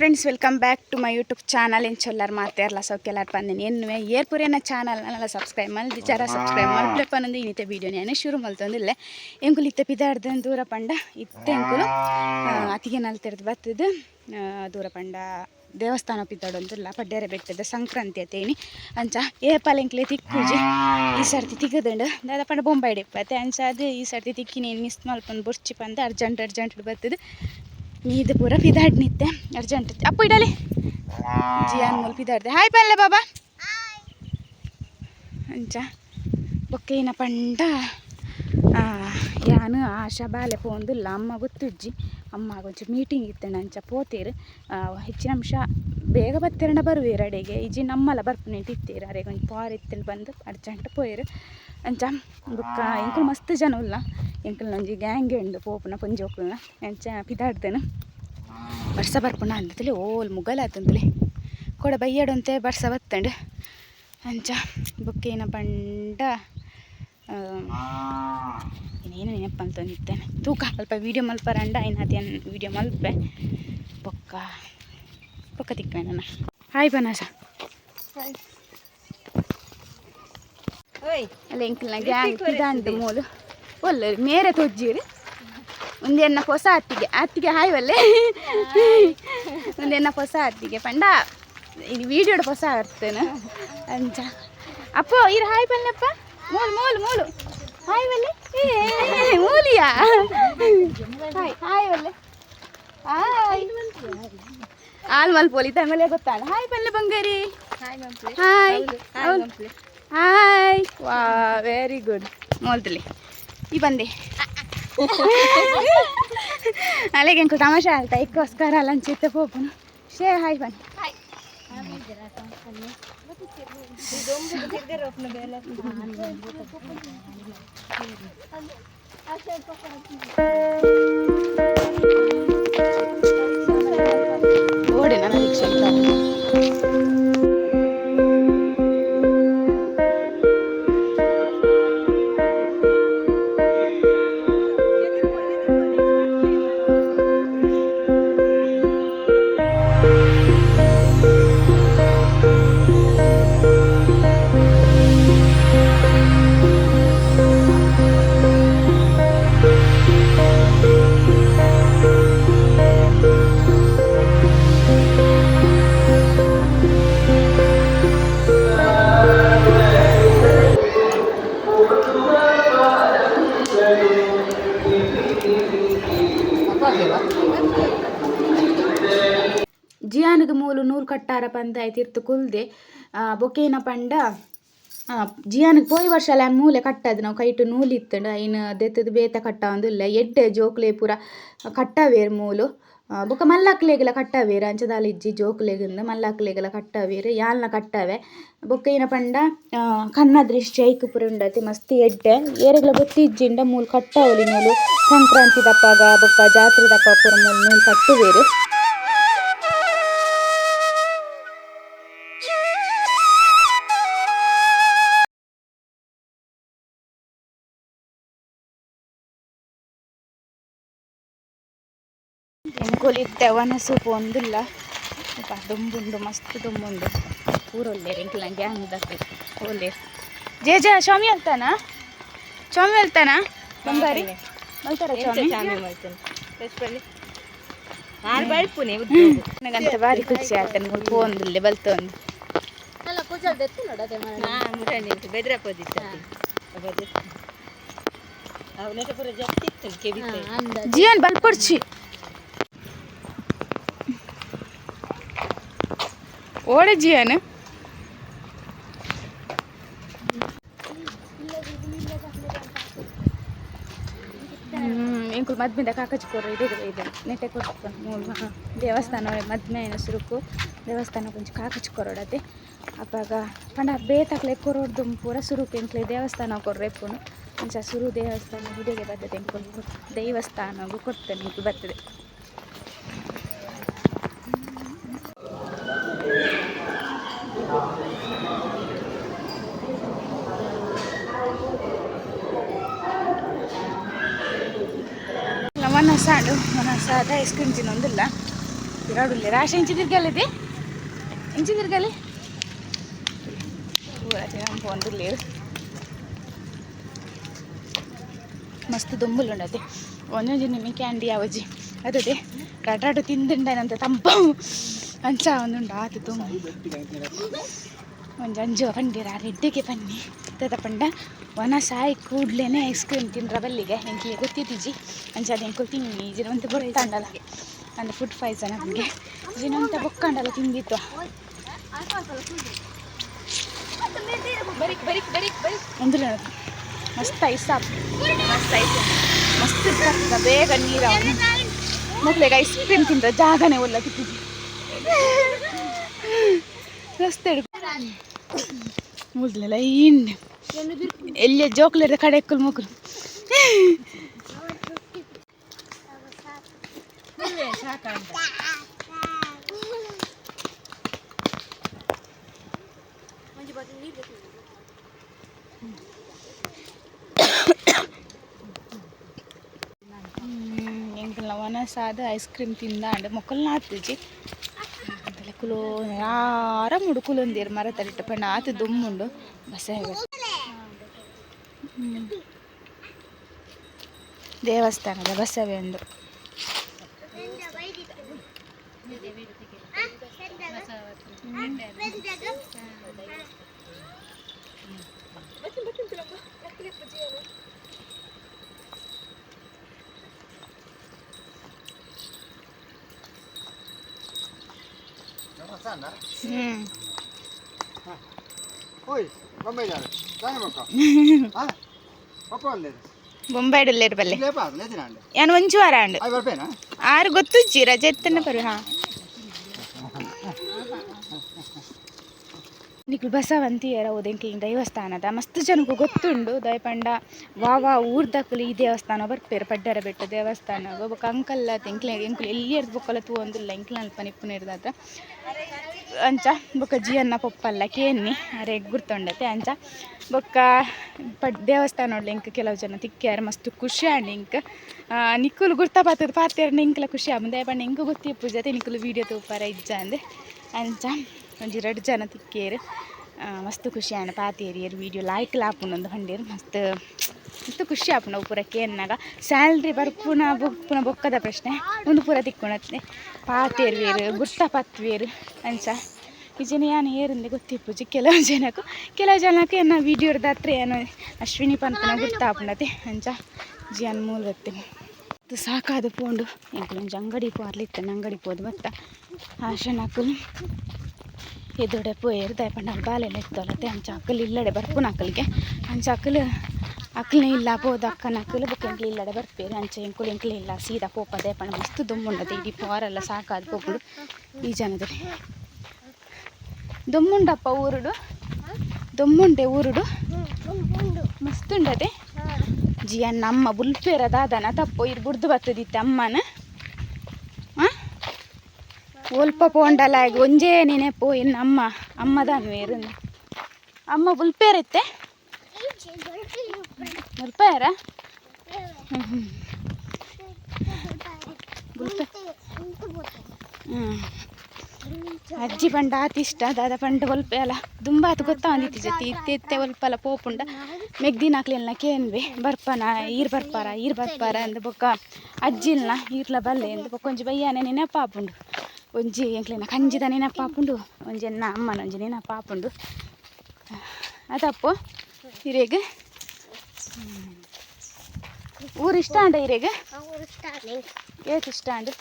Friends welcome back to my YouTube channel ಏನು ಚೊಲ್ಲಾರ ಮಾತಾರಲ್ಲ ಸೌಕೆಲ್ಲಾರು ಬಂದಿನಿ ಏನು ಏರ್ಪುರೇನ ಚಾನಲ್ನೆಲ್ಲ ಸಬ್ಸ್ಕ್ರೈಬ್ ಮಾಡಿ ವಿಚಾರ ಸಬ್ಸ್ಕ್ರೈಬ್ ಮಾಡ್ಬೇಕು ಅನ್ನೋದು ಇನ್ನಿತ್ತೆ ವೀಡಿಯೋ ನಾನು ಶುರು ಮಲ್ತೊಂದಿಲ್ಲ ಎಂಕುಲು ಇತ್ತೆ ಪಿದಾಡ್ದು ದೂರ ಪಂಡ ಇತ್ತೆ ಎಂಕುಲು ಅತಿಗೆ ನಲ್ತಿರ್ದು ಬರ್ತದ ದೂರ ಪಂಡ ದೇವಸ್ಥಾನ ಪಿದ್ದಾಡೊಂದಿಲ್ಲ ಪಡ್ಡೇರೆ ಬೆಟ್ಟದ ಸಂಕ್ರಾಂತಿ ಅತ್ತೇನಿ. ಅಂಚ ಏ ಪಾಲೆಂಕ್ಲೆ ತಿಕ್ಕುಜಿ ಈ ಸರ್ತಿ ತಿಕ್ಕದಂಡು ದಾದ ಪಂಡ ಬೊಂಬೈ ಡಿಪ್ಪತ್ತೆ ಅಂಚ ಅದು ಈ ಸರ್ತಿ ತಿಕ್ಕಿನೇನು ಮಿಸ್ ಮಲ್ಪಂದು ಬುರ್ಚಿ ಪಂದು ಅರ್ಜೆಂಟ್ ಅರ್ಜೆಂಟ್ ಬರ್ತದೆ ನೀದು ಪೂರ ಪಿದಾಡ್ ನಿತ್ತೆ ಅರ್ಜೆಂಟ್ ಅಪ್ಪು ಇಡಲಿ. ಜಿಯಾನ್ ಮೂಲ ಪಿದಾಡ್ದೆ. ಹಾಯ್ ಪಲ್ಲೆ ಬಾಬಾ. ಅಂಚ. ಬೊಕ್ಕೇನ ಪಂಡ. ಯಾನು ಆಶಾ ಬಾಲೆ ಪೋಂದುಲ್ಲ. ಅಮ್ಮ ಗೊತ್ತುಜ್ಜಿ. ಅಮ್ಮ ಕೊಂಚ ಮೀಟಿಂಗ್ ಇತ್ತೆ ಅಂಚ. ಪೋತೇರು. ಹೆಚ್ಚಿನ ಅಂಶ ಬೇಗ ಬತ್ತಿರಣ ಬರುವೇರು ಅಡಿಗೆ ಇಜ್ಜಿ ನಮ್ಮಲ್ಲ ಬರ್ಪು ಇತ್ತೇರು ಅರೆ ಕೊಂಚ ಪಾರ್ ಇತ್ತೇನು ಬಂದು. ಅರ್ಜೆಂಟ್ ಪೋಯರು. ಅಂಚ ಬುಕ್ಕ ಎಂಕುಲು ಮಸ್ತ್ ಜನ ಉಲ್ಲ. ಎಂಕುಲು ಒಂಜಿ ಗ್ಯಾಂಗ್ ಉಂಡು ಪೋಪುನ ಪೊಂಜೋಕುಲ್ನ ಎಂಚ ಪಿದಾಡ್ದೇನು ಬರ್ಸ ಬರ್ಪುನ ಅಂದತಲೆ ಓಲ್ ಮುಗಲ್ ಆತಂದಲೆ ಕೊಡ ಬಯ್ಯಾಡಂತೆ ಬರ್ಸ ಬತ್ತಂಡು. ಅಂಚ ಬುಕ್ಕೇನ ಪಂಡ ಇನ್ನೇನು ನೆನಪು ಅಂತ ನಿತ್ತೇನೆ ತೂಕ ಅಲ್ಪ ವೀಡಿಯೋ ಮಲ್ಪ ರಂಡ ಅದೇನು ವೀಡಿಯೋ ಮಲ್ಪೆ. ಬೊಕ್ಕ ಬೊಕ್ಕ ತಿಕ್ಕವೆ ನನ್ನ ಹಾಯ್ ಬನಾಸ. ಓಯ್ ಅಲ್ಲ ಎಂಕಿಲ್ನ ಗ್ಯಾಂಗ್ ಇದಂಡು ಮೂಲು ಒಳ್ಳೆ ಮೇರೆ. ತೊಜ್ಜಿರಿ. ಒಂದೆನ್ನ ಹೊಸ ಅತ್ತಿಗೆ. ಅತ್ತಿಗೆ ಹಾಯ್ ಒಲ್ಲೆ. ಒಂದೆನ್ನ ಹೊಸ ಅತ್ತಿಗೆ. ಪಂಡ ಇದು ವೀಡಿಯೋಡ ಹೊಸ ಆಗ್ತೇನೆ ಅಂಚ ಅಪ್ಪ ಇರು ಹಾಯ್ ಬಲ್ಲಪ್ಪ ಮೂಲು ಮೂಲು ಮೂಲು. ಹಾಯ್ ಒಲ್ಲೆ. ಏ ಮೂಲಿಯಾ? ಹಾಯ್ ಹಾಯ್ ಒಲ್ಲೆ. ಹಾಯ್. ಆಲ್ ಮಲ್ಪೋಲಿ ತಮೇಲೆ ಗೊತ್ತಾಳ ಹಾಯ್ ಬಲ್ಲೆ ಬಂಗಾರಿ. Hi hi. ಹಾಯ್ ಹಾಯ್ ವಾ ವೆರಿ ಗುಡ್ ಮೋಲ್ತಲಿ ಈ ಬಂದೆ. ಅಲ್ಲಿಗೆ ಎಂಕು ತಮಾಷೆ ಆಯ್ತಾ? ಇಕ್ಕೋಸ್ಕರ ಅಲ್ಲ ಲಂಚಿತ್ತೆ ಪೋಪನು ಶೇ ಹಾಯ್ ಬನ್ನಿ. ಓಡಿ ಕಟ್ಟಾರ ಪಂದಾಯ್ತು ತಿರ್ತು ಕುಲ್ದೆ. ಆ, ಬೊಕೇನ ಪಂಡ ಜಿಯಾನಿಗೆ ಪೋಯಿ ವರ್ಷ ಅಲ್ಲ ಮೂಲೆ ಕಟ್ಟದು ನಾವು ಕೈಟು ನೂಲು ಇತ್ತಂಡ ಇನ್ನು ದೆತ್ತದ ಬೇತ ಕಟ್ಟ ಒಂದಿಲ್ಲ ಎಡ್ಡೆ ಜೋಕ್ಲೆ ಪೂರ ಕಟ್ಟವೇರು ಮೂಲು. ಬೊಕ ಮಲ್ಲಕ್ಲೆಗೆಲ್ಲ ಕಟ್ಟವೇರು ಅಂಚದಾಲ ಇಜ್ಜಿ ಜೋಕ್ಲೆಗಿಂದ ಮಲ್ಲಕ್ಲೆಗೆಲ್ಲ ಕಟ್ಟವೇರು ಯಾಲ್ನ ಕಟ್ಟವೆ. ಬೊಕ್ಕ ಏನ ಪಂಡ ಕನ್ನ ದೃಷ್ಟಿ ಐಕು ಪುರ ಉಂಡತಿ ಮಸ್ತಿ ಎಡ್ಡೆ. ಏರೆಗ್ಲ ಬೊತ್ತಿಜ್ಜಿಂಡ ಮೂಲು ಕಟ್ಟವಲಿ ನೂಲು ಸಂಕ್ರಾಂತಿ ದಪ್ಪಾಗ ಬೊಕ್ಕ ಜಾತ್ರೆ ದಪ್ಪ ಪೂರ ಮೂಲು ನೂಲು ಕಟ್ಟುವೇರು. ಎಂಕೊಲಿತ್ತೆ ವನಸು ಪೊಂದಿಲ್ಲ. ಅಪ್ಪ ದುಂಬುಂಡು ಮಸ್ತ್ ದುಂಬುಂಡು. ಪೂರ ಒಳ್ಳೆರು ಎಂಕ್ಲ ಗ್ಯಾಂಗ್ ದಕ್ಕ ಒಳ್ಳೆರು ಜೇ ಜ ಸ್ವಾಮಿ ಹೇಳ್ತಾನ? ಸ್ವಾಮಿ ಹೇಳ್ತಾನ? ಬಂಗಾರಿ ಮಲ್ತಾರ ಸ್ವಾಮಿ? ಚಾಮಿ ಮಾಡ್ತೇನೆ ಎಷ್ಟು ನಾನು ಬಳ್ಪುನೆ ಉದ್ಯೋಗ ನನಗಂತ ಭಾರಿ ಖುಷಿ ಆಯ್ತು ನನಗೆ ಪೋಂದಿಲ್ಲ ಬಲ್ತೊಂದು ಹಾ ಮುರಣಿ ಬೆದ್ರಪ್ಪದಿತ್ತು ಅವನೇ ಪೂರ ಕೆಬಿತ್ತೆ ಜೀವನ್ ಬಲ್ಪೊಡ್ಚಿ. ಓಡೆ ಜಿಯಾನ. ಇಂಕುಲ್ ಮದ್ಮಿಂದ ಕಾಕಚ್ಕೋರ ಕೊರ ಇದೆ ಇದೆ ನೆಟ್ಟೆ ಕೊಟ್ಟು ದೇವಸ್ಥಾನ ಮದ್ಮೇನ ಸುರುಕು. ದೇವಸ್ಥಾನ ಕೊಂಚ ಕಾಕಚಿ ಕೊರಡತೆ ಅಪ್ಪಾಗ ಪಂಡ ಬೇತಕ್ಲೆ ಕೊರೋಡ್ದು ಪೂರ ಸುರುಕು ಎಂಕ್ಲೆ ದೇವಸ್ಥಾನ ಕೊರ್ರೆಪ್ಪುನು ಇಂಚ ಸುರು ದೇವಸ್ಥಾನ ಹುಡುಗೆ ಬರ್ತದೆ ಎಂಕುಲ್ ದೇವಸ್ಥಾನಗೂ ಕೊಡ್ತೇನೆ, ಬರ್ತದೆ. ಮನಸ್ಸಾಡು ಮನಸ್ಸಾದ ಐಸ್ ಕ್ರೀಮ್ ತಿನ್ನೊಂದಿಲ್ಲ. ತಿರಾಡುಲ್ಲ ರಾಶಿ ಇಂಚಿದಿರ್ಗಲಿದೆ ಇಂಚಿದಿರ್ಗಲಿ ಒಂದಿಲ್ಲ ಮಸ್ತ್ ದುಂಬುಲು ಉಂಡತೆ ಒಂದೊಂದು ನಿಮಗೆ ಕ್ಯಾಂಡಿ ಅವಜಿ ಅದೇ ಕಟಾಟು ತಿಂದಿಂಡನಂತ ತಂಪ. ಅಂಚ ಒಂದುಂಡು ಆತು ತುಂಬ. ಒಂದು ಅಂಜು ಪಂಡಿರ ರೆಡ್ಡಿಗೆ ಪನ್ನಿ ತದ ಪಂಡ. ಒನ ಸಾಯಿ ಕೂಡ್ಲೇ ಐಸ್ ಕ್ರೀಮ್ ತಿಂದ್ರ ಬಲ್ಲಿಗೆ ಎಂಕಿ ಗೊತ್ತಿದ್ದೀಜಿ. ಅದು ಹೆಂಗೆ ತಿಂಗಿ ಜಿನಂತ ಬೊಟ್ಟಂಡಲ್ಲ ಅಂದ್ರೆ ಫುಡ್ ಪಾಯ್ಸನ್ ನಮಗೆ. ಇದಿನಂತ ಬೊಕ್ಕಂಡಲ್ಲ ತಿಂದಿತ್ತು ಅಂದ್ರೆ ಮಸ್ತ್ ಐಸ್ ಮಸ್ತ್ ಐಸ್ ಮಸ್ತ್ ಬೇಗ ನೀರ ಮಕ್ಳಿಗೆ ಐಸ್ ಕ್ರೀಮ್ ತಿಂದ್ರೆ ಜಾಗನೇ ಒಲ್ಲಕಿದ್ದೀವಿ ರಸ್ತೆ ಮುಗ್ಲೇ ಇಂಡ್ ಎಲ್ಲಿ ಜೋಕ್ಲಿರ ಕಡೆ ಎಕ್ಕಲು ಮಕ್ಕಳು ಎಂಕಲ್ನ ಐಸ್ ಕ್ರೀಮ್ ತಿಂದ ಅಂಡ್ ಮೊಕ್ಕಲ್ನ ಆತಜಿ ಕುಲೋ, ಯಾರ ಮುಡು ಕುಲೊಂದಿರು ಮರ ತರಿಟ್ಟು ಪಂಡ ಆತು ದುಮ್ಮುಂಡು. ಬಸ ದೇವಸ್ಥಾನದ ಬಸವೆ ಒಂದು ಹ್ಮ್ ಓಯ್ ಬೊಂಬೈ ಜಾರು ಜಾನೆ ಮಕ್ಕ ಹಾ ಪಪ್ಪ ಅಲ್ಲೇ ಬೊಂಬಾಯಿಡಲ್ಲೇರು ಬಲ್ಲೆ ಇಲ್ಲೇ ಬಾ ಅಲ್ಲೇ ದಿನ ಅಂಡೆ ಏನು ಒಂಚು ವಾರ ಅಂಡು ಅಯ್ಯ ಬರ್ಬೇನಾ ಆರು ಗೊತ್ತುಜ್ಜಿ ರಜೆ ಎತ್ತನ ಬರು ಹಾ ನಿಕ್ಲು ಬಸವಂತಿಯರ ಓದೆಂಕಿ ದೇವಸ್ಥಾನದ ಮಸ್ತ್ ಜನಕ್ಕೂ ಗೊತ್ತುಂಡು ದಯಪಂಡ ವಾವ ಊರ್ದಕ್ಕಲು ಈ ದೇವಸ್ಥಾನ ಬರ್ಪೇರು ಪಡ್ಡರ ಬೆಟ್ಟ ದೇವಸ್ಥಾನ ಒಬ್ಬ ಅಂಕಲ್ಲ ಎಂಕ್ಲೆ ಎಂಕ್ಲು ಎಲ್ಲಿ ಎರ್ದು ಬೊಕ್ಕಲ ತೂ ಒಂದಿಲ್ಲ ಎಂಕ್ಲ ಅಲ್ಪ ನಿಪ್ಪುನ ಇರ್ದಾದ್ರ ಅಂಚ ಬೊಕ್ಕ ಜಿಯನ್ನ ಪೊಪ್ಪಲ್ಲ ಕೇನ್ನಿ ಅರೆ ಗುರ್ತೊಂಡತೆ ಅಂಚ ಬೊಕ್ಕ ಪಡ್, ದೇವಸ್ಥಾನ ನೋಡ್ಲಿ ಇಂಕ ಕೆಲವು ಜನ ತಿಕ್ಕ್ಯಾರ, ಮಸ್ತ್ ಖುಷಿ ಆಂಡ್ ಇಂಕ ನಿಕ್ಕುಲು ಗುರ್ತ ಪಾತದ ಪಾತ್ಯಾರ ಇಂಕಲ ಖುಷಿ ಆಮಂದೆ ಬಣ್ಣ ಇಂಕ ಗೊತ್ತಿ ಪೂಜತೆ ನಿಕ್ಕುಲು ವೀಡಿಯೋ ತೂಪಾರ ಇಜ್ಜ ಅಂದೆ. ಅಂಚ ಒಂಜಿ ಎರಡು ಜನ ತಿಕ್ಕೇರು ಮಸ್ತ್ ಖುಷಿ ಆಂಡ್ ಪಾತೇರಿಯರು ವೀಡಿಯೋ ಲೈಕ್ ಲಾಪುನೊಂದು ಹಂಡೇರು ಮಸ್ತ್ ಮಸ್ತ್ ಖುಷಿ ಆಪುನ ಪೂರ ಕೇನ್ನಾಗ ಸ್ಯಾಲ್ರಿ ಬರ್ಪುನ ಬೊಪ್ಪುನ ಬೊಕ್ಕದ ಪ್ರಶ್ನೆ ಒಂದು ಪೂರ ತಿಕ್ಕೊಳತ್ತೆ ಪಾತೇರ್ವೇರು ಗುರ್ತ ಪತ್ವೇರು ಅಂಚ ಏನು ಏರಿಂದೆ ಗೊತ್ತಿಪ್ಪುಜಿ ಕೆಲವು ಜನಕ್ಕೂ, ಕೆಲವು ಜನಕ್ಕೆ ಏನು ವೀಡಿಯೋದ ಹತ್ರ ಏನು ಅಶ್ವಿನಿ ಪಂತನ ಗುರ್ತಾಪುಂಡತೆ ಅಂಚ ಜಿ ಅನ್ಮೂಲ್ ಗೊತ್ತೆ. ಅದು ಸಾಕಾದ ಪೋಂಡು. ಎಂಕುಲೊಂಜಿ ಅಂಗಡಿ ಪಾರ್ಲಿತ್ತ ಅಂಗಡಿ ಪೋದು ಬತ್ತ ಆಶನಕುಲು ಎದುಡೆ ಪೋಯರು ದಯಪಂಡ ಬಾಲೆಲ್ಲ ಇತ್ತಲತ್ತೆ ಅಂಚ ಅಕ್ಕಲು ಇಲ್ಲಡೆ ಬರ್ಪುನ ಅಕ್ಕಲಿಗೆ ಅಂಚ ಅಕ್ಕಲು ಅಕ್ಕಲೇ ಇಲ್ಲ ಪೋದು ಅಕ್ಕನ ಅಕ್ಕಲು ಇಲ್ಲಡೆ ಬರ್ಪೇರು. ಅಂಚ ಎಂಕುಲು ಎಂಕ್ಲು ಇಲ್ಲ, ಸೀದಾ ಪೋಪ ದಯಪಂಡ ಮಸ್ತ್ ದುಮ್ಮುಂಡದೆ ಇಡೀ ಪೋರೆಲ್ಲ ಸಾಕಾದ ಪೋಪುಡು ಈ ಜನದಲ್ಲಿ. ದೊಮ್ಮುಂಡಪ್ಪ ಊರುಡು. ದೊಮ್ಮುಂಡೆ ಊರುಡು. ಮಸ್ತ್ ಉಂಡದೆ ಜಿಯ ಅಮ್ಮ ಬುಲ್ಪೇರ ದಾದನ ತಪ್ಪು ಇರ್ ಬುಡ್ದು ಬರ್ತದಿತ್ತೆ ಅಮ್ಮನ? ಒಲ್ಪ ಪೋಂಡಲ ಒಂಜೇ ನೆನೆಪು ಇನ್ನು ಅಮ್ಮ ಅಮ್ಮದಾನು ಬೇರು ಅಮ್ಮ ಬುಲ್ಪೇರತ್ತೆ? ಬುಲ್ಪೇರ? ಹ್ಞೂ ಹ್ಞೂ ಹ್ಮ್. ಹ್ಞೂ ಅಜ್ಜಿ ಪಂಡ ಆತಿಷ್ಟ ದಾದ ಪಂಡ ಒಲ್ಪ ಅಲ್ಲ ತುಂಬ ಆತು ಗೊತ್ತಾ ಒಂದಿತ್ತು ಜೊತೆ ಇತ್ತೆ ಇತ್ತೆ ಒಲ್ಪಲ ಪೋಪುಂಡ ಮೆಗ್ದಿನ ಹಾಕ್ಲಿಲ್ಲ ಕೇನ್ವಿ ಬರ್ಪನ ಈರ್ ಬರ್ಪಾರ ಈರ್ ಬರ್ಪಾರ ಅಂದ್ ಬೊಕ್ಕ ಅಜ್ಜಿಲ್ನ ಈರ್ಲ ಬಲ್ಲೆ ಎಂದು ಬೊಕ್ಕ ಒಂಜಿ ಬಯ್ಯಾನೆ ನೆನಪಾಪುಂಡು ಒಂಜಿ ಎಂಕ್ಲಿನ ಕಂಜಿದ ನೆನಪಾಪುಂಡು ಒಂಜಿ ಎನ್ನ ಅಮ್ಮನ ಒಂಜಿ ನೆನಪಾಪುಂಡು ಅದಪ್ಪು ಹಿರೇಗ? ಊರು ಇಷ್ಟ ಅಂಡ ಹಿರೇಗ? ಏಕ್ ಇಷ್ಟ ಅಂಡು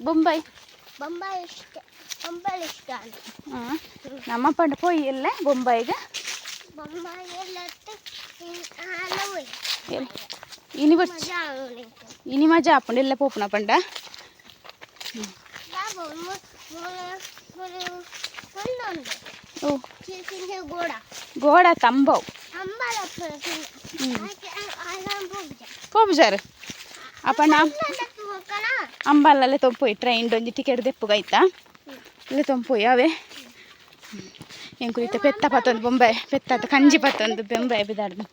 ಬೊಂಬೈ? ಬೊಂಬಾಯಿ ಇಷ್ಟ ಇಷ್ಟ. ನಮ್ಮ ಪಂಡ ಪೋಯಿ ಎಲ್ಲೇ ಬೊಂಬೈಗೆ ಬೊಂಬಾಯಿ ಎಲ್ಲ ಹಲವು ಎಲ್- ಇನಿ ಬಚ್ಚ ಮಜಾ ಇನಿ ಮಜಾ ಹಾಪುಂಡು ಎಲ್ಲ ಪೋಪುನ ಪಂಡ ಬಾಬು ಒಂದೊಂದು ಓ ಚಿನ್ನ ಗೋಡ ಗೋಡ ತಂಬವು ಅಂಬಲ ಹ್ಞೂ ಆರಾಮ್ ಹೋಗ್ಜ ಪೋಪುಜಾರು ಅಪ್ಪಣ್ಣ ಹೋಗಣ ಅಂಬಲ್ಲಲ್ಲೇ ತೊಂಪೋಯಿ ಟ್ರೈನ್ ಒಂಜಿ ಟಿಕೆಟ್ ದೆಪ್ಪುಗೈತಾ ಇಲ್ಲೇ ತೊಂಪೋಯಿ ಅವೇ ಎಂಕುಲಿತ ಪೆತ್ತ ಪತ್ತೊಂದು ಬೊಂಬೆ ಪೆತ್ತ ಕಂಜಿ ಪತ್ತೊಂದು ಬೊಂಬೆ ಬಿದಾಡ್ದು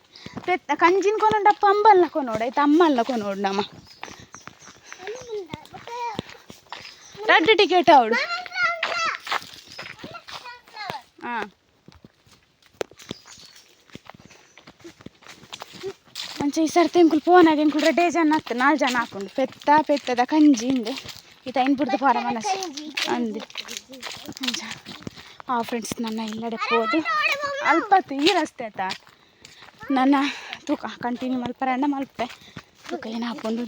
ಪೆತ್ತ ಕಂಜಿನ ಕೊನೋಡಪ್ಪ ಅಂಬಲ್ನ ಕೊನೋಡು ಆಯ್ತು ಅಮ್ಮಲ್ನ ಕೊನೋಡು ನಮ್ಮ ರಡ್ಡು ಟಿಕೆಟ್ ಅವಳು ಹಾಂ ಮಂಚ ಈ ಸರ್ತಿ ಎಂಕುಲು ಫೋನಾಗ ಎಂಕುಲು ರೆಡ್ಡೆ ಜನ ಆಗ್ತದೆ ನಾಲ್ಕು ಜನ ಹಾಕೊಂಡು ಪೆತ್ತ ಪೆತ್ತದ ಕಂಜಿ ಹಿಂದೆ ಈತ ಇನ್ಬಿಡ್ದು ಪಾರ ಮನಸ್ಸು ಅಂದೆ ಮಂಚ ಆ ಫ್ರೆಂಡ್ಸ್ ನನ್ನ ಇಲ್ಲಡೆ ಹೋದು ಅಲ್ಪ ಹೊತ್ತು ಈ ರಸ್ತೆ ಆಯ್ತಾ? ನನ್ನ ತೂಕ ಕಂಟಿನ್ಯೂ ಮಲ್ಪರ, ಅಣ್ಣ ಮಲ್ಪೆ ತೂಕ ಏನು ಹಾಕೊಂಡು